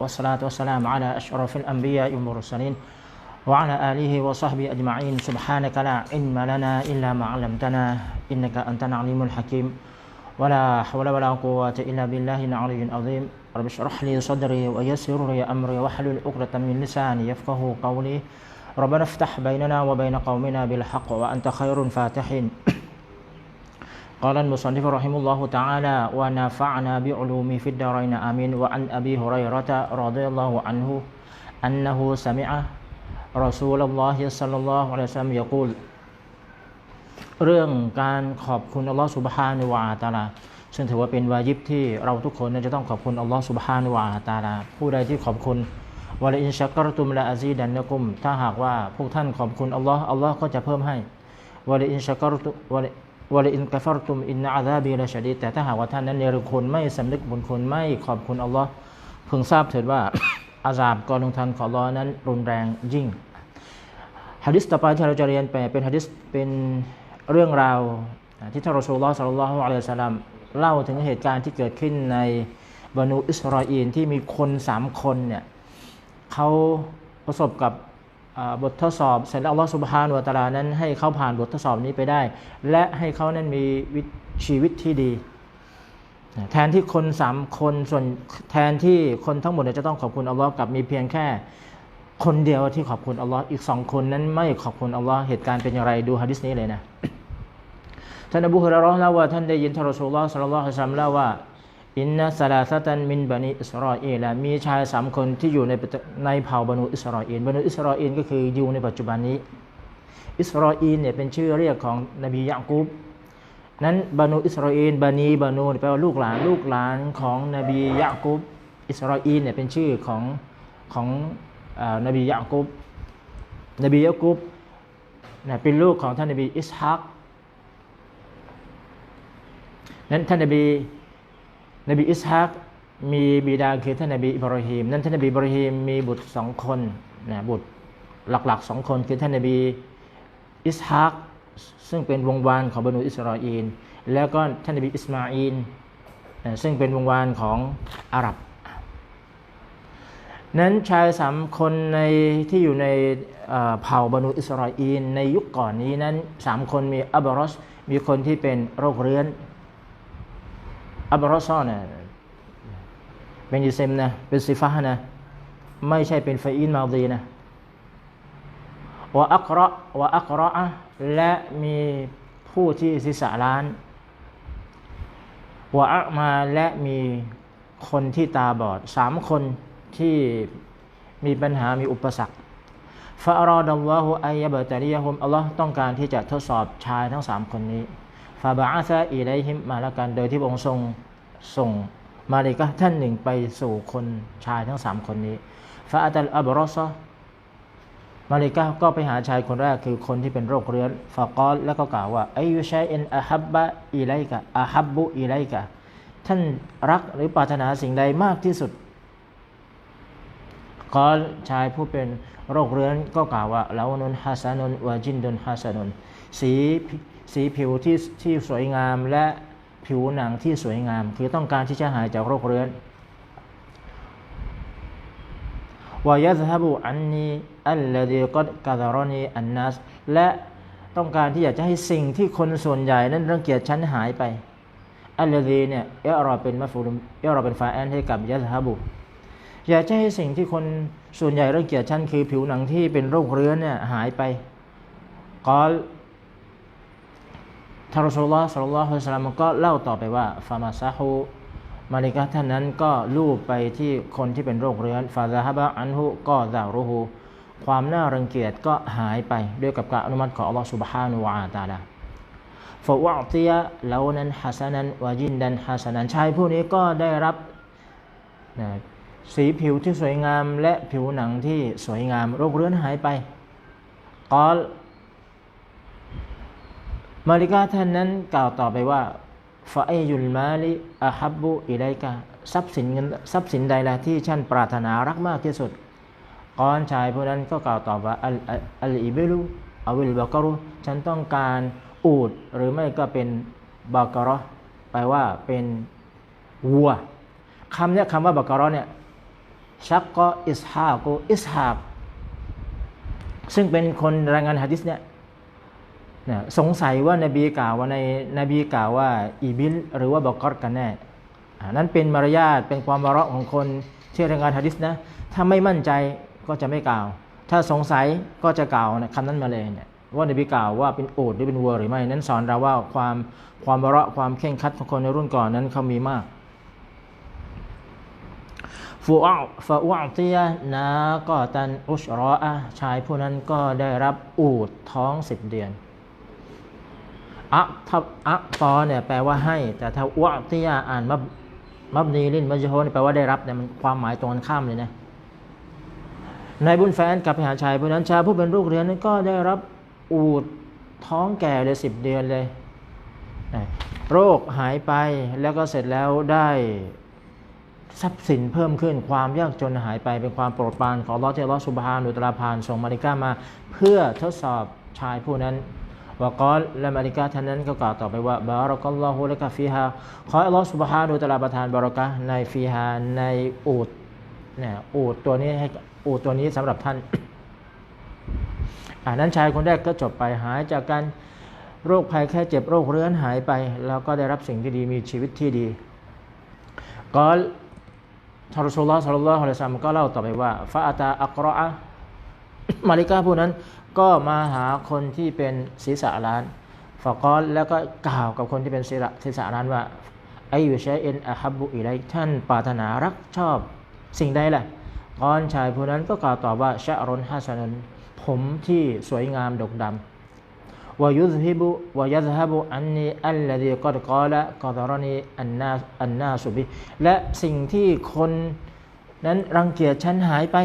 والصلاة والسلام على أشرف الأنبياء والمرسلين وعلى آله وصحبه أجمعين. سبحانك لا علم لنا إلا ما علمتنا إنك أنت العليم الحكيم. ولا حول ولا قوة إلا بالله العلي العظيم. رب اشرح لي صدري ويسر لي أمري واحلل عقدة من لساني يفقه قولي. ربنا افتح بيننا وبين قومنا بالحق وأنت خير الفاتحين. قال المصنف رحمه الله تعالى ونفعنا بعلومه في الدارين آمين وعن أبي هريرة رضي الله عنه أنه سمع رسول الله صلى الله عليه وسلم يقول เรื่องการขอบคุณอัลลอฮฺสุบฮานุวาตาลา ซึ่งถือว่าเป็นวาญิบที่เราทุกคนจะต้องขอบคุณอัลลอฮฺสุบฮานุวาตาลา ผู้ใดที่ขอบคุณวะลอินชักรตุมละอาซีดันนะกุม ถ้าหากว่าพวกท่านขอบคุณอัลลอฮ์อัลลอฮ์ก็จะเพิ่มให้วะลอินชักรตุวะล วะลอินกัฟรตุมอินนะอาซาบีละชดีแต่ถ้าหากว่าท่านนั้นเนรคุณไม่สำนึกบุญคุณไม่ขอบคุณอัลลอฮ์พึงทราบเถิดว่าอาซาบกรลงทันของอัลลอฮ์นั้นรุนแรงยิ่งฮะดิษต่อไปที่เราจะเรียนไปเป็นฮะดิษเป็นเรื่องราวที่ท่านรอสูลลอฮ์สัลลัลลอฮุอะลัยฮิสัลลัมเล่าถึงเหตุการณ์ที่เกิดขึ้นในบรรนุอิสราเอลที่มีคนสามคนเนี่ยเขาประสบกับ บททดสอบเสร็จแล้วอัลลอฮ์สุบฮานวะตะลานั้นให้เขาผ่านบททดสอบนี้ไปได้ และให้เขานั้นมีชีวิตที่ดีแทนที่คนสามคนส่วนแทนที่คนทั้งหมดจะต้องขอบคุณอัลลอฮ์กับมีเพียงแค่คนเดียวที่ขอบคุณอัลลอฮ์อีกสองคนนั้นไม่ขอบคุณอัลลอฮ์เหตุการณ์เป็นอย่างไรดูฮะดิษนี้เลยนะท่านอบูฮุรารอห์เล่าว่าท่านได้ยินทารอสูลลอฮ์สัลลัลลอฮุอะลัยฮิวะซัลลัมเล่าว่า อินนัสลาซะตันมินบันิอิสราเอลมีชายสามคนที่อยู่ในในเผ่าบรรนุอิสราเอลบรรนุอิสราเอลก็คืออยู่ในปัจจุบันนี้ อิสราเอลเนี่ยเป็นชื่อเรียกของนบียะกุบนั้นบรรนุอิสราเอลบานีบานูแปลว่าลูกหลานลูกหลานของนบียะกุบอิสราเอลเนี่ยเป็นชื่อของของนบียะกุบนบียะกุบนะเป็นลูกของท่านนบีอิสฮักนั้นท่านนบี นบีอิสฮักมีบิดาคือท่านนบีอิบราฮิมนั้นท่านนบีอิบราฮิมมีบุตรสองคนนะบุตรหลักๆสองคนคือท่านนบีอิสฮักซึ่งเป็นวงวานของบรรดอิสราเอลแล้วก็ท่านนบีอิสมาอินซึ่งเป็นวงวานของอาหรับ นั้นชายสามคนในที่อยู่ในเผ่าบรรดอิสราเอลในยุคก่อนนี้นั้นสามคนมีอับรอสมีคนที่เป็นโรคเรื้อน อับรอซอนี่ยเป็นยูเซมนะเป็นซิฟะนะไม่ใช่เป็นฟอินมาดีนะวะอักระวะอักระและมีผู้ที่ศีรษะล้านวะอักมาและมีคนที่ตาบอดสามคนที่มีปัญหามีอุปสรรคฟาอัลลอฮฺอัยยะบะตะลียะฮุมอัลลอฮ์ต้องการที่จะทดสอบชายทั้งสามคนนี้ ฟาบาอาซาอีไลฮิมมาละกันโดยที่พระองค์ทรงส่งมาเลกะท่านหนึ่งไปสู่คนชายทั้งสามคนนี้ฟาอัตัลอับรอซมาเลกะก็ไปหาชายคนแรกคือคนที่เป็นโรคเรื้อนฟากอลแล้วก็กล่าวว่าไอยุชัยอินอาฮับบะอีไลกะอาฮับบุอีไลกะท่านรักหรือปรารถนาสิ่งใดมากที่สุดกอลชายผู้เป็นโรคเรื้อนก็กล่าวว่าลาวนุนฮัสานุนวาจินดุนฮัสานุนสี สีผิวที่ที่สวยงามและผิวหนังที่สวยงาม คือต้องการที่จะหายจากโรคเรื้อนวายะซฮับุอันนีอัลลดีกดกาดารอนีอันนัสและต้องการที่อยากจะให้สิ่งที่คนส่วนใหญ่นั้นรังเกียจฉันหายไปอัลลดีเนี่ยเอรอเป็นมัฟูลเอรอเป็นฟาแอนให้กับยะซฮับุอยากจะให้สิ่งที่คนส่วนใหญ่รังเกียจฉันคือผิวหนังที่เป็นโรคเรื้อนเนี่ยหายไปกอล ทารุสุลลอฮ์สุลลัลฮุสลามก็เล่าต่อไปว่าฟามาซาฮูมาลิกะท่านนั้นก็ลูบไปที่คนที่เป็นโรคเรื้อนฟาซาฮบะอันหุก็ซารูฮูความน่ารังเกียจก็หายไปด้วยกับการอนุมัติของอัลลอฮ์สุบฮานุวาตาลาฟาวะติยะเลวนั้นฮัสนันวายินดันฮัสนันชายผู้นี้ก็ได้รับนะสีผิวที่สวยงามและผิวหนังที่สวยงามโรคเรื้อนหายไปกอล มาริกาท่านนั้นกล่าวต่อไปว่าฟาอยุลมาลิอาฮับบุอิไลกะทรัพย์สินเงินทรัพย์สินใดละที่ฉันปรารถนารักมากที่สุดกอนชายผู้นั้นก็กล่าวตอบว่าอัลอัลอิบิลุอวิลบากรุฉันต้องการอูดหรือไม่ก็เป็นบากรอแปลว่าเป็นวัวคำเนี้ยคำว่าบากรอเนี่ยชักก็อิสฮากุอิสฮากซึ่งเป็นคนรายงานฮะดิษเนี่ย นะสงสัยว่านบีกล่าวว่าในนบีกล่าวว่าอีบิลหรือว่าบอกอดกันแน่นั้นเป็นมารยาทเป็นความวาระของคนที่รายงานฮะดิษนะถ้าไม่มั่นใจก็จะไม่กล่าว ถ้าสงสัยก็จะกล่าวนะคำนั้นมาเลยเนี่ยว่านบีกล่าวว่าเป็นโอดหรือเป็นวัวหรือไม่ นั้นสอนเราว่าความความวาระความเข่งครัดของคนในรุ่นก่อนนั้นเขามีมากฟูอัฟาอุอตียนาก็ตันอุชรออะชายผู้นั้นก็ได้รับอูดท้องสิบเดือน อะทับอะตอเนี่ยแปลว่าให้ แต่ถ้าอุอตียะอ่านมับมับนีลินมัจโฮนี่แปลว่าได้รับเนี่ยมันความหมายตรงกันข้ามเลยนะนายบุญแฟนกับไปหาชายผู้นั้นชายผู้เป็นลูกเรียนนั้นก็ได้รับอูดท้องแก่เลยสิบเดือนเลย โรคหายไปแล้วก็เสร็จแล้วได้ทรัพย์สินเพิ่มขึ้นความยากจนหายไปเป็นความโปรดปรานของอัลอฮ์ที่อัลลอสุบฮานุตะอาพานส่งมาริกามา เพื่อทดสอบชายผู้นั้น วกอลและมาริกาท่านนั้นก็กล่าวต่อไปว่าบารักัลลอฮุลกะฟีฮาขออัลลอฮ์สุบฮานุตะอาลาประทานบารักะในฟีฮาในอูดเนี่ยอูดตัวนี้ให้อูดตัวนี้สำหรับท่านอ่านั้นชายคนแรกก็จบไปหายจากการโรคภัยแค่เจ็บโรคเรื้อนหายไป แล้วก็ได้รับสิ่งที่ดีมีชีวิตที่ดีกอลทารอสูลลอฮ์สัลลัลลอฮุอะลัยฮิวะซัลลัมก็เล่าต่อไปว่าฟาอาตาอักรออะ มาริกาผู้นั้นก็มาหาคนที่เป็นศีรษะร้านฟอกอลแล้วก็กล่าวกับคนที่เป็นศีรษะร้านว่าไอยูชัยเอ็นอะฮับบุอิไลท่านปรารถนารักชอบสิ่งใดล่ะกอนชายผู้นั้นก็กล่าวตอบว่าชะรนฮัสนันผมที่สวยงามดกดำวายุซฮิบุวายัซฮับุอันนีอัลลดีกอดกอละกอดรนีอันนาอันนาสุบิและสิ่งที่คนนั้นรังเกียจฉันหายไป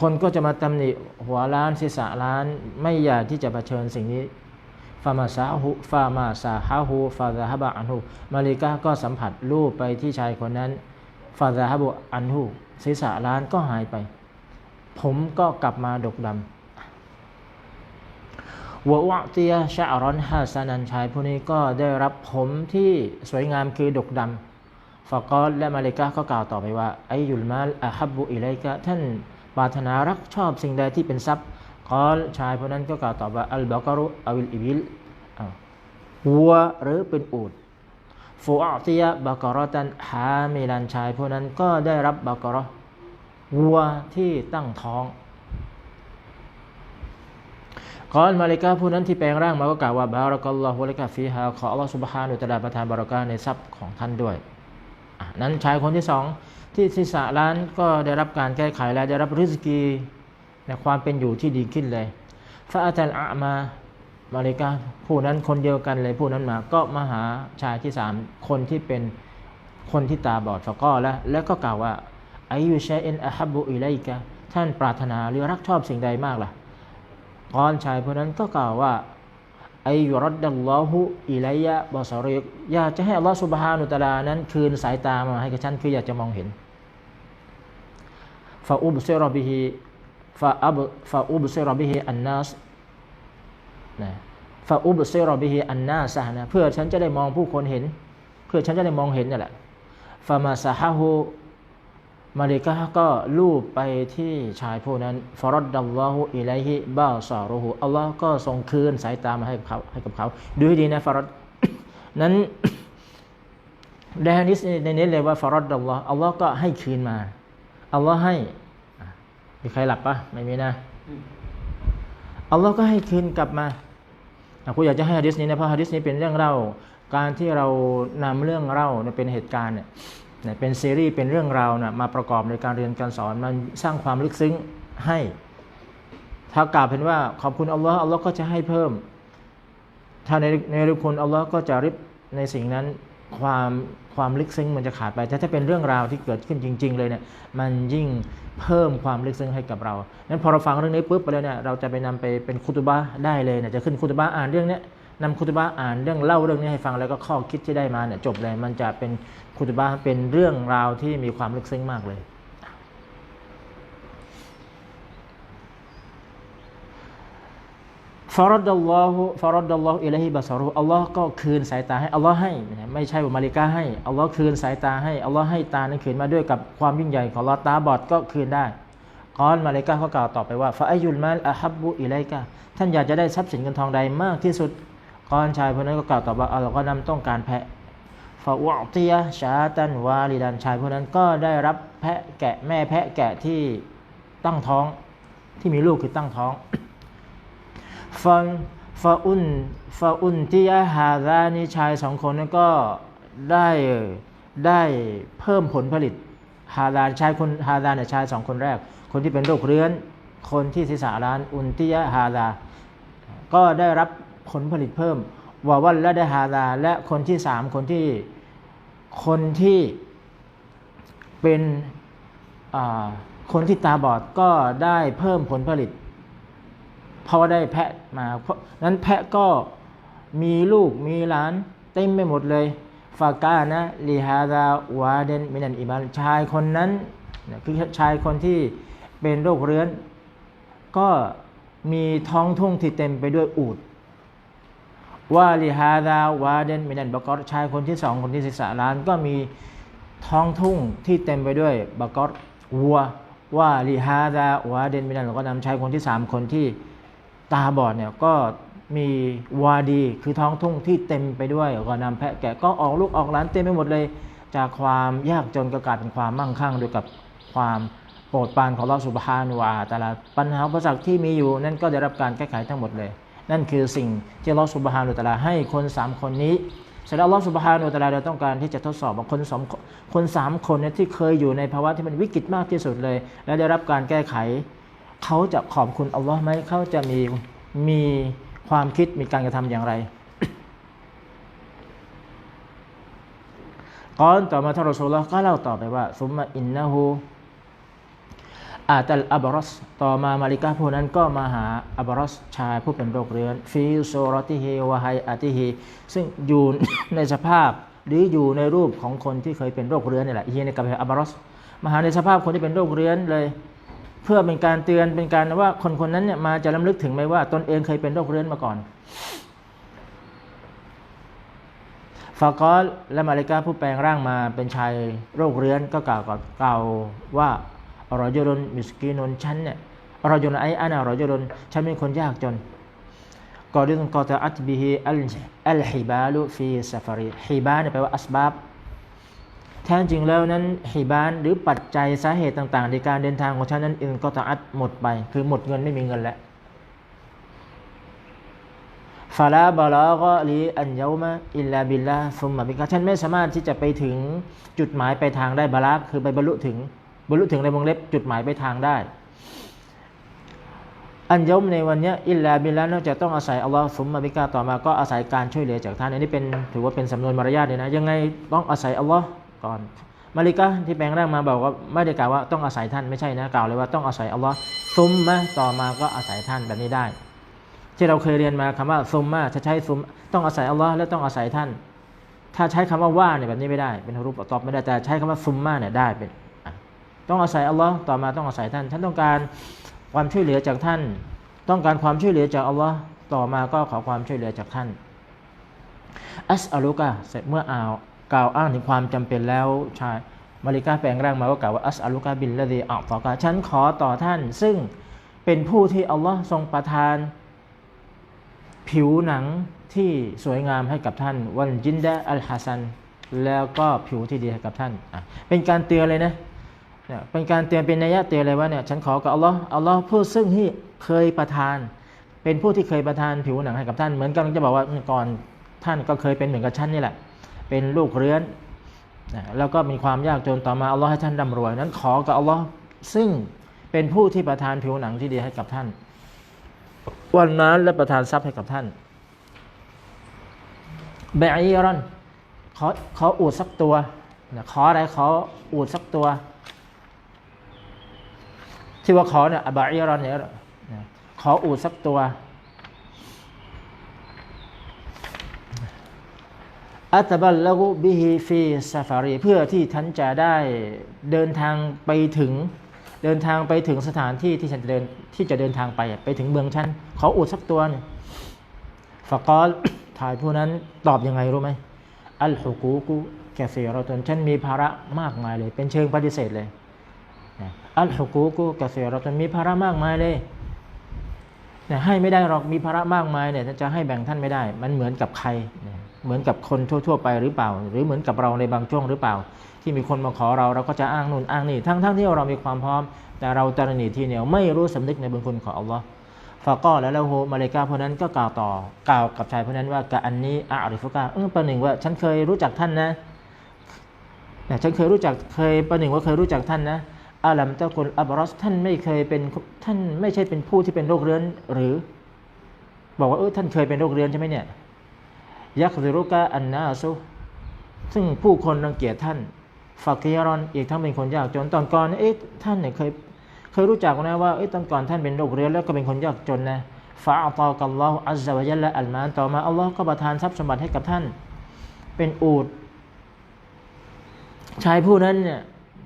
คนก็จะมาตำหนิหัวล้านศีรษะล้าน ไม่อยากที่จะเผชิญสิ่งนี้ฟามาซาหูฟามาซาฮาหูฟาซาฮบะอันหูมาริกาก็สัมผัสรูปไปที่ชายคนนั้นฟาซาฮบะอันหูศีรษะล้านก็หายไป ผมก็กลับมาดกดำวะวะเตียชะอรอนฮาซานันชายผู้นี้ก็ได้รับผมที่สวยงามคือดกดำฟากอและมาเลกาก็กล่าวต่อไปว่าไอยุลมาลอะฮับบุอิไลกะท่าน ปรารถนารักชอบสิ่งใดที่เป็นทรัพย์กอลชายผู้นั้นก็กล่าวตอบว่าอัลบากรุอวิลอิบิลวัวหรือเป็นอูดฟูอัติยะบากรอตันฮามิลันชายผู้นั้นก็ได้รับบากรอวัวที่ตั้งท้องกอนมาลิกาผู้นั้นที่แปลงร่างมาก็กล่าวว่าบารักัลลอฮุลิกาฟีฮาขออัลลอฮฺสุบฮานุตะลาประทานบารักาในทรัพย์ของท่านด้วย นั้นชายคนที่สองที่ศีรษะล้านก็ได้รับการแก้ไขและได้รับริสกีในความเป็นอยู่ที่ดีขึ้นเลยฟาอัตัลอามามาลิกาผู้นั้นคนเดียวกันเลยผู้นั้นมาก็มาหาชายที่สามคนที่เป็นคนที่ตาบอดฟะก็แล้วแล้วก็กล่าวว่าอายุชัยเอ็นอะฮับบุอิไลกะท่านปรารถนาหรือรักชอบสิ่งใดมากล่ะกอนชายผู้นั้นก็กล่าวว่า ไอยุรดัลลอฮุอิลัยยะบอสริกอยากจะให้อัลลอฮฺสุบฮานุตะลานั้น คืนสายตามาให้กับฉันคืออยากจะมองเห็นฟาอุบเซรบิฮิฟาอับฟาอุบเซรบิฮิอันนัสนะฟาอุบเซรบิฮิอันนัสนะเพื่อฉันจะได้มองผู้คนเห็น เพื่อฉันจะได้มองเห็นนี่แหละฟามาซาฮาฮู มาริกาก็ลูบไปที่ชายผู้นั้นฟารดดัลลอฮุอิลัยฮิบาซารุฮูอัลลอฮ์ก็ทรงคืนสายตามาให้กับเขาให้กับเขาดูให้ดีนะฟารดนั้นในฮะดิษในนี้เลยว่าฟารดดัลลอฮ์อัลลอฮ์ก็ให้คืนมาอัลลอฮ์ให้มีใครหลับปะไม่มีนะอัลลอฮ์ก็ให้คืนกลับมาคุณอยากจะให้ฮะดิษนี้นะเพราะฮะดิษนี้เป็นเรื่องเล่า การที่เรานำเรื่องเล่าเป็นเหตุการณ์เนี่ย นี่ยเป็นซีรีส์เป็นเรื่องราวนะมาประกอบในการเรียนการสอนมันสร้างความลึกซึ้งให้ ถ้ากล่าวเป็นว่าขอบคุณอัลลอฮ์อัลลอฮ์ก็จะให้เพิ่ม ถ้าในในรุคุณอัลลอฮ์ก็จะริบในสิ่งนั้นความความลึกซึ้งมันจะขาดไปแต่ถ้าเป็นเรื่องราวที่เกิดขึ้นจริง ๆ เลยเนี่ยมันยิ่งเพิ่มความลึกซึ้งให้กับเรานั้นพอเราฟังเรื่องนี้ปุ๊บไปแล้วเนี่ยเราจะไปนำไปเป็นคุตบะได้เลยเนี่ยจะขึ้นคุตบะอ่านเรื่องเนี้ย นำคุตบะอ่านเรื่องเล่าเรื่องนี้ให้ฟังแล้วก็ข้อคิดที่ได้มาเนี่ยจบเลยมันจะเป็นคุตบะเป็นเรื่องราวที่มีความลึกซึ้งมากเลย ฟารดัลลอฮุฟารดัลลอฮุอิลัยฮิบาซารุอัลลอฮ์ก็คืนสายตาให้อัลลอฮ์ให้ ไม่ใช่ว่ามาลิกาให้อัลลอฮ์คืนสายตาให้อัลลอฮ์ให้ตานั้นคืนมาด้วยกับความยิ่งใหญ่ของอัลลอฮ์ตาบอดก็คืนได้กอนมาลิกาเขากล่าวต่อไปว่าฟาอายุลมาลอะฮับบุอิลัยกะท่านอยากจะได้ทรัพย์สินเงินทองใดมากที่สุด กอนชายคนนั้นก็กล่าวตอบว่าอัลก็นำต้องการแพะฟาอุอติยะชาตันวาลิดันชายคนนั้นก็ได้รับแพะแกะแม่แพะแกะที่ตั้งท้องที่มีลูกคือตั้งท้องฟังฟาอุนฟาอุนที่ยะฮาซานีชายสองคนนั้นก็ได้ได้เพิ่มผลผลิตฮาซานชายคนฮาซาเนี่ยชายสองคนแรก คนที่เป็นโรคเรื้อน คนที่ศีรษะล้านอุนที่ยะฮาซาก็ได้รับ ผลผลิตเพิ่มวาวันและไดฮาซาและคนที่สามคนที่คนที่เป็นคนที่ตาบอดก็ได้เพิ่มผลผลิต เพราะได้แพะมาเพราะนั้นแพะก็มีลูกมีหลานเต็มไปหมดเลยฟากานะลีฮาดาวาเดนมินันอิบานชายคนนั้นคือชายคนที่เป็นโรคเรื้อน ก็มีท้องทุ่งที่เต็มไปด้วยอูด ว่าลีฮาดาวาเดนมินันบกอรชายคนที่สองคนที่ศีรษะล้านก็มีท้องทุ่งที่เต็มไปด้วยบกอรวัวว่าลีฮาดาวาเดนมินันก็นำชายคนที่สามคนที่ตาบอดเนี่ยก็มีวาดีคือท้องทุ่งที่เต็มไปด้วยก็นำแพะแกะก็ออกลูกออกหลานเต็มไปหมดเลย จากความยากจนก็กลายเป็นความมั่งคั่งด้วยกับความโปรดปรานของเราสุบฮานุวาแตาลาปัญหาอุปสรรคที่มีอยู่นั่นก็ได้รับการแก้ไขทั้งหมดเลย นั่นคือสิ่งที่เราสุบฮานุตลาให้คนสามคนนี้เสร็จแล้วเราสุบฮานุตลาเราต้องการที่จะทดสอบว่าคนสองคนสามคนเนี่ยที่เคยอยู่ในภาวะที่มันวิกฤตมากที่สุดเลย และได้รับการแก้ไข เขาจะขอบคุณอัลลอฮ์ไหมเขาจะมีมีความคิดมีการกระทำอย่างไรก่อนต่อมาท่านรอซูลก็เล่าต่อไปว่าซุมมาอินนะฮู อาตัลอับรอสต่อมามาลิกาผู้นั้นก็มาหาอับรอสชายผู้เป็นโรคเรื้อนฟิโซรติฮีวะไฮอาติฮีซึ่งอยู่ในสภาพหรืออยู่ในรูปของคนที่เคยเป็นโรคเรื้อนนี่แหละเฮีในกับอับรอสมาหาในสภาพคนที่เป็นโรคเรื้อนเลย เพื่อเป็นการเตือนเป็นการว่าคนคนนั้นเนี่ยมาจะลำลึกถึงไหมว่าตนเองเคยเป็นโรคเรื้อนมาก่อนฟากอลและมาริกาผู้แปลงร่างมาเป็นชายโรคเรื้อนก็กล่าวกับกล่าวว่า รอยุรนมิสกีนนฉันเนี่ยรอยุรนไออันารอยุรนฉันเป็นคนยากจนกอดินกอตอัตบิฮิอัลอัลฮิบาลุฟีซาฟารีฮิบาเนี่ยแปลว่าอัสบาบแท้จริงแล้วนั้นฮิบานหรือปัจจัยสาเหตุต่าง ๆ ในการเดินทางของฉันนั้นอินก็ตอัดหมดไป คือหมดเงินไม่มีเงินแล้วฟาลาบาลาก็ลีอันเยามะอิลลาบิลลาฟุมมาบิกาฉันไม่สามารถที่จะไปถึงจุดหมายไปลายทางได้บาลาคือไปบรรลุถึง บรรลุถึงในวงเล็บจุดหมายไปลายทางได้ อันเยมในวันนี้อิลลาบิลลานอกจากต้องอาศัยอัลลอฮ์ฟุมมาบิกาต่อมาก็อาศัยการช่วยเหลือจากท่านอันนี้เป็นถือว่าเป็นสำนวนมารยาทเลยนะยังไงต้องอาศัยอัลลอฮ์ก่อนมาลิกะที่แปลงร่างมาบอกว่าไม่ได้กล่าวว่าต้องอาศัยท่านไม่ใช่นะกล่าวเลยว่าต้องอาศัยอัลลอฮ์ซุมมะต่อมาก็อาศัยท่านแบบนี้ได้ ที่เราเคยเรียนมาคำว่าซุมมะจะใช้ซุมต้องอาศัยอัลลอฮ์และต้องอาศัยท่าน ถ้าใช้คำว่าว่าเนี่ยแบบนี้ไม่ได้ เป็นรูปตอบไม่ได้แต่ใช้คำว่าซุมมะเนี่ยได้เป็น ต้องอาศัยอัลลอฮ์ต่อมาต้องอาศัยท่าน ท่านต้องการความช่วยเหลือจากท่าน ต้องการความช่วยเหลือจากอัลลอฮ์ต่อมาก็ขอความช่วยเหลือจากท่านอัสอัลุกะเสร็จเมื่ออ่าวกล่าวอ้างถึงความจำเป็นแล้วชายมาริกาแปลงร่างมาก็กล่าวว่าอัสอัลุกะบินละดีอัลตอกะฉันขอต่อท่าน ซึ่งเป็นผู้ที่อัลลอฮ์ทรงประทาน ผิวหนังที่สวยงามให้กับท่าน วันจินดะอัลฮัสันแล้วก็ผิวที่ดีให้กับท่าน เป็นการเตือนเลยนะ เนี่ยเป็นการเตือนเป็นนัยยะเตือนเลยว่าเนี่ยฉันขอกับอัลลอฮ์อัลลอฮ์ผู้ซึ่งที่เคยประทาน เป็นผู้ที่เคยประทานผิวหนังให้กับท่าน เหมือนกันจะบอกว่าก่อนท่านก็เคยเป็นเหมือนกับฉันนี่แหละ เป็นลูกเรือนแล้วก็มีความยากจนต่อมาอัลลอฮ์ให้ท่านร่ำรวย นั้นขอกับอัลลอฮ์ซึ่งเป็นผู้ที่ประทานผิวหนังที่ดีให้กับท่าน วันนั้นและประทานทรัพย์ให้กับท่านเบอีรอนขอขออูดสักตัวขออะไรขออูดสักตัว ที่ว่าขอเนี่ยอบาอีรอนเนี่ยขออูดสักตัวอัตบัลละกุบิฮิฟีซาฟารีเพื่อที่ท่านจะได้เดินทางไปถึงเดินทางไปถึงสถานที่ที่ฉันจะเดินที่จะเดินทางไปไปถึงเมืองฉันขออูดสักตัวหนึงฟะกอลถ่ายผู้นั้นตอบยังไงรู้ไหมอัลฮุกูกุแกเซียเรตนฉันมีภาระมากมายเลย เป็นเชิงปฏิเสธเลย อัลฮุกูกุแกเซียรตนมีภาระมากมายเลยนี่ให้ไม่ได้หรอกมีภาระมากมายเนี่ยจะให้แบ่งท่านไม่ได้ มันเหมือนกับใคร เหมือนกับคนทั่ว ๆ ไปหรือเปล่า หรือเหมือนกับเราในบางช่วงหรือเปล่า ที่มีคนมาขอเราเราก็จะอ้างนู่นอ้างนี่ทั้งๆทที่เรามีความพร้อม แต่เราตระหนี่ทีเหนียวไม่รู้สำนึกในบุญคุณของอัลลอฮ์ฟาก็แล้วลโฮมาเลกาพวกนั้นก็กล่าวต่อกล่าวกับชายพวกนั้นว่ากะอันนี้อาริฟุกาเออประหนึ่งว่าฉันเคยรู้จักท่านนะแต่ฉันเคยรู้จักเคยประหนึ่งว่าเคยรู้จักท่านนะ อาลัมตะกุลอับรอสท่านไม่เคยเป็นท่านไม่ใช่เป็นผู้ที่เป็นโรคเรื้อนหรือ บอกว่าเออท่านเคยเป็นโรคเรื้อนใช่ไหมเนี่ยยักซิรุกะอันนาซุซึ่งผู้คนรังเกียจท่านฟากีรอนอีกทั้งเป็นคนยากจนตอนก่อนเอ๊ะท่านเนี่ยเคยเคยรู้จักนะว่าเอ๊ะตอนก่อนท่านเป็นโรคเรื้อนแล้วก็เป็นคนยากจนนะฟาอัลตอกัลลอฮฺอัลลอฮฺวะยัลละอัลมานต่อมาอัลลอฮ์ก็ประทานทรัพย์สมบัติให้กับท่าน เป็นอูดชายผู้นั้นเนี่ย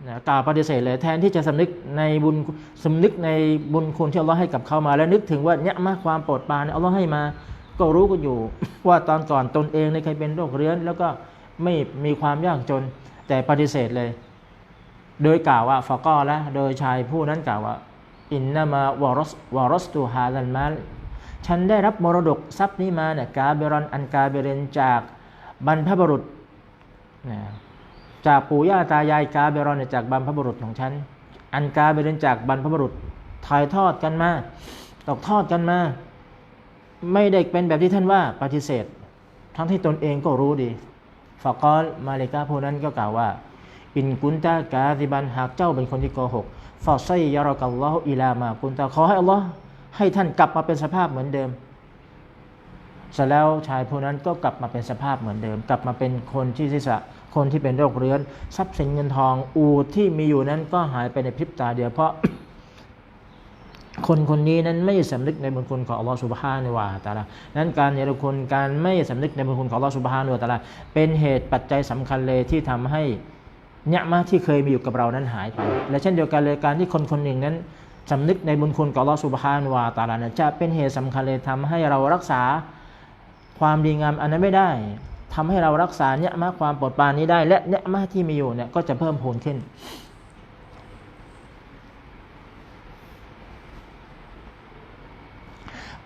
นะกล่าวปฏิเสธเลยแทนที่จะสำนึกในบุญสำนึกในบุญคุณที่อัลลอฮ์ให้กับเขามา แล้วนึกถึงว่าเนี่ยมาความโปรดปรานเอัลลอฮ์ให้มา ก็รู้กันอยู่ว่าตอนก่อนตนเองเนี่ยเคยเป็นโรคเรื้อน แล้วก็ไม่มีความยากจน แต่ปฏิเสธเลย โดยกล่าวว่าฟะกอและโดยชายผู้นั้นกล่าวว่า อินนามาวารสวารสตูฮาดันมาฉันได้รับมรดกทรัพย์นี้มาเนี่ยกาเบรอนอันกาเบเรนจากบรรพบุรุษนะ จากปู่ย่าตายายกาเบรอนจากบรรพบุรุษของฉัน อันกาเบเรนจากบรรพบุรุษถ่ายทอดกันมาตกทอดกันมา ไม่ได้เป็นแบบที่ท่านว่าปฏิเสธ ทั้งที่ตนเองก็รู้ดีฟะกอลมาเลกาผู้นั้นก็กล่าวว่า อินกุนตากาซิบันหากเจ้าเป็นคนที่โกหกฟอไซยารอกัลลอฮฺอิลามากุนตาขอให้อัลลอฮ์ให้ท่านกลับมาเป็นสภาพเหมือนเดิมเสร็จแล้วชายผู้นั้นก็กลับมาเป็นสภาพเหมือนเดิม กลับมาเป็นคนที่ศีรษะ คนที่เป็นโรคเรื้อน ทรัพย์สินเงินทอง อูดที่มีอยู่นั้นก็หายไปในพริบตาเดียวเพราะคนคนนี้นั้นไม่สำนึกในบุญคุณของอัลลอฮฺสุบฮานะฮูวะตาลานั้นการเนรคุณการไม่สำนึกในบุญคุณของอัลลอฮฺสุบฮานะฮูวะตาลาเป็นเหตุปัจจัยสำคัญเลยที่ทำให้เนี่ยมาที่เคยมีอยู่กับเรานั้นหายไป และเช่นเดียวกันเลยการที่คนคนหนึ่งนั้นสำนึกในบุญคุณของอัลลอฮฺสุบฮานะฮูวะตาลานั้นจะเป็นเหตุสำคัญเลยทำให้เรารักษาความดีงามอันนั้นไม่ได้ ทำให้เรารักษาเนี่ยมาความปรดปานนี้ได้ และเนี่ยมาที่มีอยู่เนี่ยก็จะเพิ่มพูนขึ้น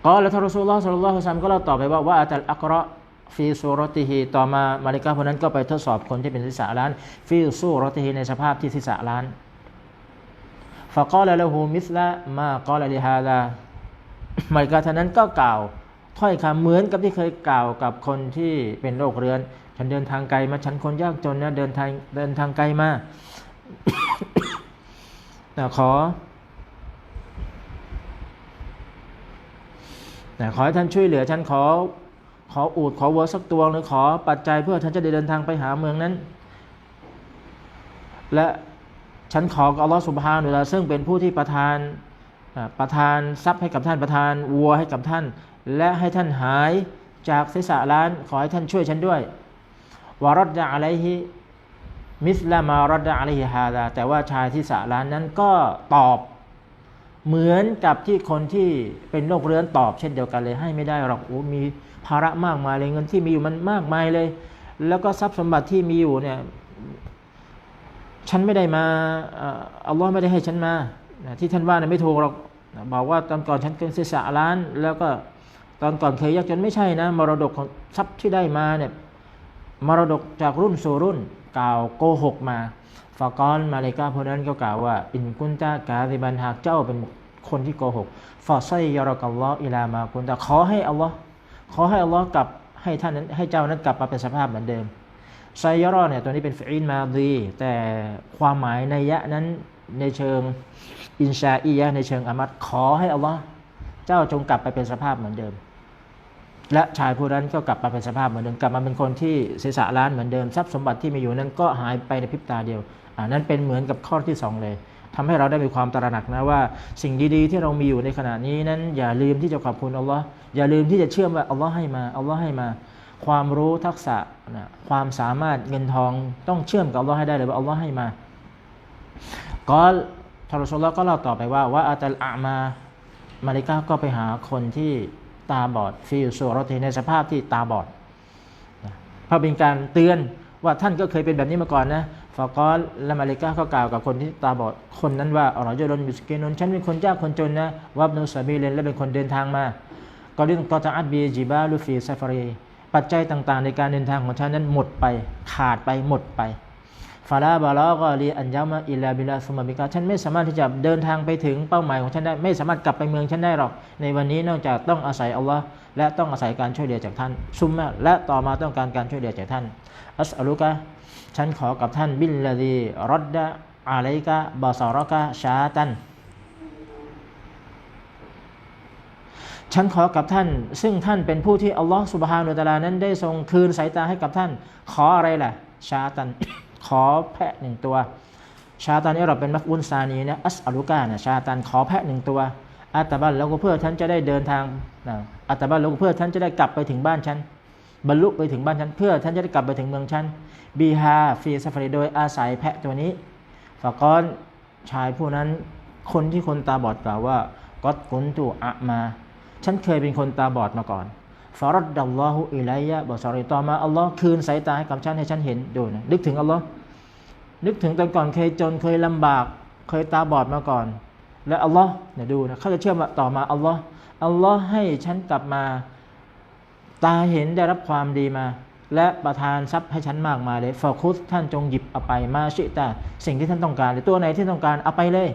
ก็แล้วท่านรอสูลลอฮ์สัลลัลลอฮุอะลัยฮิวะซัมก็เล่าต่อไปว่าว่าอัตัลอักระฟีซูรติฮีต่อมามาลิกาคนนั้นก็ไปทดสอบคนที่เป็นศีรษะล้านฟีซูรติฮีในสภาพที่ศีรษะล้านฟะกอลละหูมิสละมากอลลิฮาดามาลิกาท่านนั้นก็กล่าว ถ้อยคำเหมือนกับที่เคยกล่าวกับคนที่เป็นโรคเรื้อน ฉันเดินทางไกลมาฉันคนยากจนนะเดินทางเดินทางไกลมานะขอแต่ขอให้ท่านช่วยเหลือฉันขอ ขออูดขอวัวสักตัวหรือขอปัจจัยเพื่อท่านจะได้เดินทางไปหาเมืองนั้น และฉันขอกับอัลลอฮฺสุบฮานุลาซึ่งเป็นผู้ที่ประทานประทานทรัพย์ให้กับท่านประทานวัวให้กับท่าน และให้ท่านหายจากศีรษะล้านขอให้ท่านช่วยฉันด้วยวารดดะอะลัยฮิมิสลามารดะอะลัยฮิฮาดาแต่ว่าชายที่สะล้านนั้นก็ตอบเหมือนกับที่คนที่เป็นโรคเรื้อนตอบเช่นเดียวกันเลยให้ไม่ได้หรอกโอ้มีภาระมากมายเลยเงินที่มีอยู่มันมากมายเลย แล้วก็ทรัพย์สมบัติที่มีอยู่เนี่ยฉันไม่ได้มาอัลลอฮ์ไม่ได้ให้ฉันมาที่ท่านว่าเนี่ยไม่ถูกหรอกบอกว่าตอนก่อนฉันเคยเสียสะล้าน แล้วก็ ตอนก่อนเคยยากจนไม่ใช่นะ มรดกของทรัพย์ที่ได้มาเนี่ยมรดกจากรุ่นสู่รุ่นกล่าวโกหกมาฟากอนมาเลกาพวกนั้นก็กล่าวว่า อินกุนตากาซิบันหากเจ้าเป็นคนที่โกหกฟาไซยารกัลลออิลามากุนตาขอให้อัลลอฮ์ขอให้อัลลอฮ์กลับให้ท่านนั้นให้เจ้านั้นกลับมาเป็นสภาพเหมือนเดิมไซยารอเนี่ยตัวนี้เป็นฟิอินมาดีแต่ความหมายในยะนั้นในเชิงอินชาอียะในเชิงอามัดขอให้อัลลอฮ์เจ้าจงกลับไปเป็นสภาพเหมือนเดิม และชายผู้นั้นก็กลับมาเป็นสภาพเหมือนเดิมกลับมาเป็นคนที่ศีรษะล้านเหมือนเดิมทรัพย์สมบัติที่มีอยู่นั้นก็หายไปในพริบตาเดียวอ่านั้นเป็นเหมือนกับข้อที่สองเลยทำให้เราได้มีความตระหนักนะว่า สิ่งดีๆ ที่เรามีอยู่ในขณะนี้นั้น อย่าลืมที่จะขอบคุณอัลลอฮ์อย่าลืมที่จะเชื่อมว่าอัลลอฮ์ให้มาอัลลอฮ์ให้มา ความรู้ทักษะนะความสามารถเงินทองต้องเชื่อมกับอัลลอฮ์ให้ได้เลยว่าอัลลอฮ์ให้มาก็ทารสุลลก็เล่าต่อไปว่าว่าอัตัลอามามาลิกาก็ไปหาคนที่ ตาบอดฟิลซูรตีในสภาพที่ตาบอดเพราะเป็นการเตือนว่าท่านก็เคยเป็นแบบนี้มาก่อนนะฟากอลและมาลิกาก็กล่าวกับคนที่ตาบอดคนนั้นว่าอัลลอฮฺจะลนมิสเกนนฉันเป็นคนยากคนจนนะวับนุสาบีเลนและเป็นคนเดินทางมาก็เรื่องกอตาอัดบีจิบาลูฟีซาฟารีปัจจัยต่างๆ ในการเดินทางของฉันนั้นหมดไปขาดไปหมดไป ฟาลาบาลอกอลีอันยามาอิลาบิลาสุมาบิกาฉันไม่สามารถที่จะเดินทางไปถึงเป้าหมายของฉันได้ไม่สามารถกลับไปเมืองฉันได้หรอก ในวันนี้นอกจากต้องอาศัยอัลลอฮ์และต้องอาศัยการช่วยเหลือจากท่านซุมมและต่อมาต้องการการช่วยเหลือจากท่านอัสอลุกะฉันขอกับท่านบิลลาดีรอดดะอาลัยกะบาซารกะชาตันฉันขอกับท่าน ซึ่งท่านเป็นผู้ที่อัลลอฮฺสุบฮานุตะลานั้นได้ทรงคืนสายตาให้กับท่าน ขออะไรล่ะ ชาตัน ขอแพะหนึ่งตัว ชาตันนี่เราเป็นมักอุนซานีนะอัสอาลุกานะชาตันขอแพะหนึ่งตัวอัตบันแล้วก็เพื่อท่านจะได้เดินทางนะอัตบันแล้วก็เพื่อท่านจะได้กลับไปถึงบ้านฉันบรรลุไปถึงบ้านฉันเพื่อท่านจะได้กลับไปถึงเมืองฉันบีฮาฟีซาฟารีโดยอาศัยแพะตัวนี้ฝากอนชายผู้นั้นคนที่คนตาบอดกล่าวว่าก็กุนตุอะมา ฉันเคยเป็นคนตาบอดมาก่อน ฟารดดัลลอฮุอิลัยยะบอสอริต่อมาอัลลอฮ์คืนสายตาให้กับฉันให้ฉันเห็นดูนะนึกถึงอัลลอฮ์นึกถึงตอนก่อนเคยจนเคยลำบาก เคยตาบอดมาก่อน และอัลลอฮ์เนี่ยดูนะเขาจะเชื่อมต่อมาอัลลอฮ์อัลลอฮ์ให้ฉันกลับมา ตาเห็นได้รับความดีมา และประทานทรัพย์ให้ฉันมากมายเลยฟอคุสท่านจงหยิบเอาไปมาชิตาสิ่งที่ท่านต้องการหรือตัวไหนที่ต้องการเอาไปเลย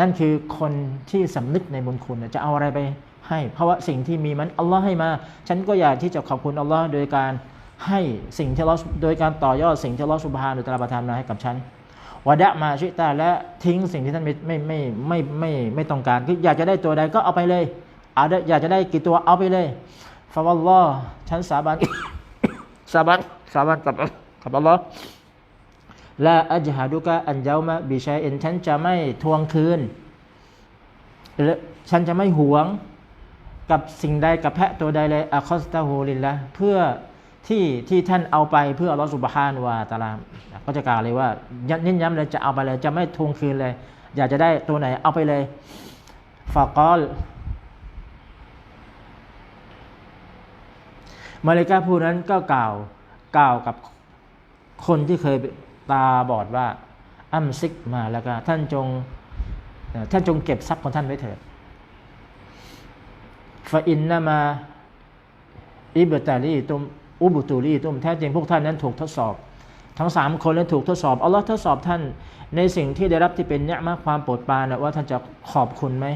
นั่นคือคนที่สำนึกในบุญคุณจะเอาอะไรไป ให้ เพราะว่าสิ่งที่มีมันอัลลอฮ์ให้มา ฉันก็อยากที่จะขอบคุณอัลลอฮ์โดยการให้สิ่งที่เราโดยการต่อยอดสิ่งที่เราสุบฮานุตะลาประทานมาให้กับฉันวะดะมาชิตาและทิ้งสิ่งที่ท่านไม่ไม่ไม่ไม่ไม่ไม่ต้องการคืออยากจะได้ตัวใดก็เอาไปเลยเอาอยากจะได้กี่ตัวเอาไปเลยฟาวัลลอฮ์ฉันสาบานสาบานสาบานกับกับอัลลอฮ์ละอัจฮะดุกะอันเยามะบิชัยเอ็นฉันจะไม่ทวงคืนฉันจะไม่หวง กับสิ่งใดกับแพะตัวใดเลยอะคอสตาฮูลินละเพื่อที่ที่ท่านเอาไปเพื่ออัลลอฮฺสุบฮานวาตาลามก็จะกล่าวเลยว่าเน้นย้ำเลยจะเอาไปเลย จะไม่ทวงคืนเลย อยากจะได้ตัวไหนเอาไปเลยฟากอลมาเลกาผู้นั้นก็กล่าวกล่าวกับคนที่เคยตาบอดว่าอัมซิกมาแล้วก็ท่านจงท่านจงเก็บทรัพย์ของท่านไว้เถิด ฟาอินนามาอิบตาลีตุมอุบุตูลีตุมแท้จริงพวกท่านนั้นถูกทดสอบ ทั้งสามคนนั้นถูกทดสอบอัลลอฮ์ทดสอบท่านในสิ่งที่ได้รับที่เป็นเนื้อมาความโปรดปรานว่าท่านจะขอบคุณไหม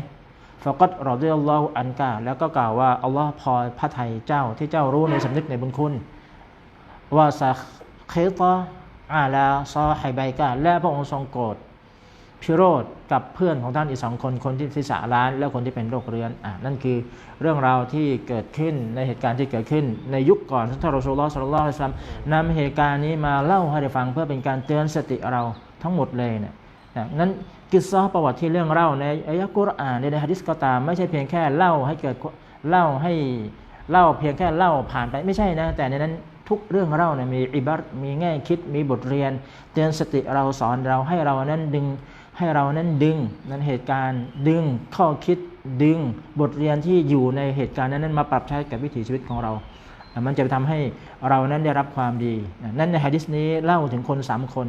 ฟกัดรอดิยัลลอฮุอันกาแล้วก็กล่าวว่าอัลลอฮ์พอพระทัยเจ้าที่เจ้ารู้ในสำนึกในบุญคุณว่าซาเคตาอาลาซอไฮไบกาและพระองค์ทรงโกรธ พิโรธกับเพื่อนของท่านอีกสองคนคนที่ศีรษะล้าน และคนที่เป็นโรคเรื้อนอ่านั่นคือเรื่องราวที่เกิดขึ้นในเหตุการณ์ที่เกิดขึ้น ในยุคก่อนท่านรอสูลลอฮ์สุลลอฮิซัมนำเหตุการณ์นี้มาเล่าให้ได้ฟังเพื่อเป็นการเตือนสติเราทั้งหมดเลยเนี่ยนั้นกิสซอประวัติที่เรื่องเล่าในอายะกุรอานในฮะดิษก็ตามไม่ใช่เพียงแค่เล่าให้เกิดเล่าให้เล่าเพียงแค่เล่าผ่านไปไม่ใช่นะแต่ในนั้นทุกเรื่องเล่าเนี่ยมีอิบัตมีแง่คิดมีบทเรียน เตือนสติเราสอนเราให้เรานั้นดึง ให้เรานั้นดึงนั้นเหตุการณ์ดึงข้อคิดดึงบทเรียนที่อยู่ในเหตุการณ์นั้นมาปรับใช้กับวิถีชีวิตของเรา มันจะทำให้เรานั้นได้รับความดี นั่นในฮะดิษนี้เล่าถึงคนสามคน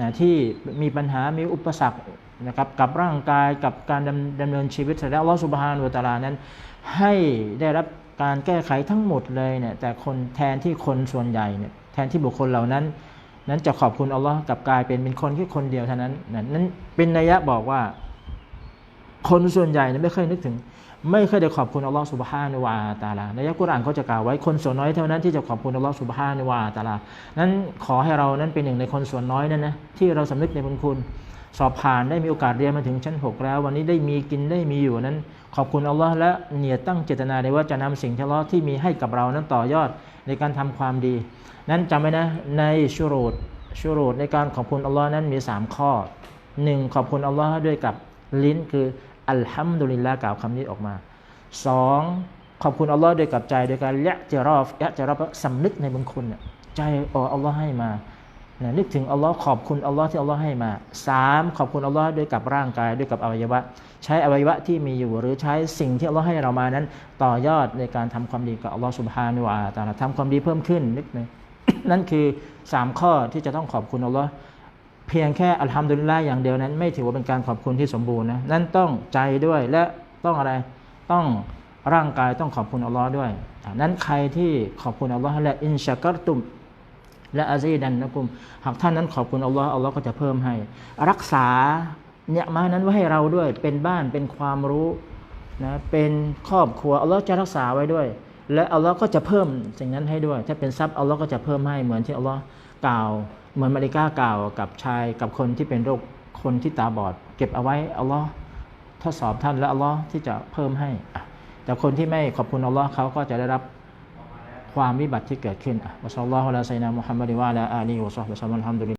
นะที่มีปัญหา มีอุปสรรคนะครับกับร่างกายกับการดำดำเนินชีวิตแล้วลอสุบฮานุตาลานั้น ให้ได้รับการแก้ไขทั้งหมดเลยเนี่ยแต่คนแทนที่คนส่วนใหญ่เนี่ยแทนที่บุคคลเหล่านั้น นั้นจะขอบคุณอัลลอฮ์กับกลายเป็นเป็นคนแค่คนเดียวเท่านั้นนั้นเป็นนัยยะบอกว่า คนส่วนใหญ่ไม่เคยนึกถึง ไม่เคยได้ขอบคุณอัลลอฮ์สุบฮานุวาตาลาในยักกุรอานเขาจะกล่าวไว้คนส่วนน้อยเท่านั้นที่จะขอบคุณอัลลอฮ์สุบฮานุวาตาลานั้นขอให้เรานั้นเป็นหนึ่งในคนส่วนน้อยนั่นนะที่เราสำนึกในบุญคุณ สอบผ่านได้มีโอกาสเรียนมาถึงชั้น 6 แล้ว วันนี้ได้มีกินได้มีอยู่นั้น ขอบคุณอัลลอฮ์และเนียตั้งเจตนาในว่าจะนำสิ่งที่อัลลอฮ์ที่มีให้กับเรานั้นต่อยอดในการทำความดี นั้นจำไว้นะในชุรูดชุรูดในการขอบคุณอัลลอฮ์นั้นมี 3 ข้อ 1. ขอบคุณอัลลอฮ์ด้วยกับลิ้นคืออัลฮัมดุลิลละกล่าวคำนี้ออกมา 2. ขอบคุณอัลลอฮ์ด้วยกับใจโดยการละเจรอฟละเจรอฟสำนึกในบุญคุณใจอ๋ออัลลอฮ์ให้มา นะนึกถึงอัลลอฮ์ขอบคุณอัลลอฮ์ที่อัลลอฮ์ให้มาสามขอบคุณอัลลอฮ์ด้วยกับร่างกายด้วยกับอวัยวะ ใช้อวัยวะที่มีอยู่หรือใช้สิ่งที่อัลลอฮ์ให้เรามานั้น ต่อยอดในการทำความดีกับอัลลอฮ์สุบฮานุวาตาลาทำความดีเพิ่มขึ้นนิดหนึงนั่นคือสามข้อที่จะต้องขอบคุณอัลลอฮ์เพียงแค่อัลฮัมดุลิลลาห์อย่างเดียวนั้น ไม่ถือว่าเป็นการขอบคุณที่สมบูรณ์นะนั่นต้องใจด้วยและต้องอะไรต้องร่างกายต้องขอบคุณอัลลอฮ์ด้วยนั้นใครที่ขอบคุณอัลลอฮ์และอินชากัรตุม และอาซีดันนะกุมหากท่านนั้นขอบคุณอัลลอฮ์อัลลอฮ์ก็จะเพิ่มให้ รักษาเนี่ยมานั้นไว้ให้เราด้วยเป็นบ้านเป็นความรู้นะเป็นครอบครัวอัลลอฮ์จะรักษาไว้ด้วย และอัลลอฮ์ก็จะเพิ่มสิ่งนั้นให้ด้วย ถ้าเป็นทรัพย์อัลลอฮ์ก็จะเพิ่มให้เหมือนที่อัลลอฮ์กล่าว เหมือนมาริก้ากล่าวกับชายกับคนที่เป็นโรคคนที่ตาบอด เก็บเอาไว้อัลลอฮ์ทดสอบท่านและอัลลอฮ์ที่จะเพิ่มให้แต่คนที่ไม่ขอบคุณอัลลอฮ์เขาก็จะได้รับ ความวิบัติที่เกิดขึ้นอัลลัลลอฮุอะลัยฮิวะซัลลัมมุฮัมมัดวะลาอาลีวะซอฮบิวะซัลลัมอัลฮัมดุลิลลาฮ์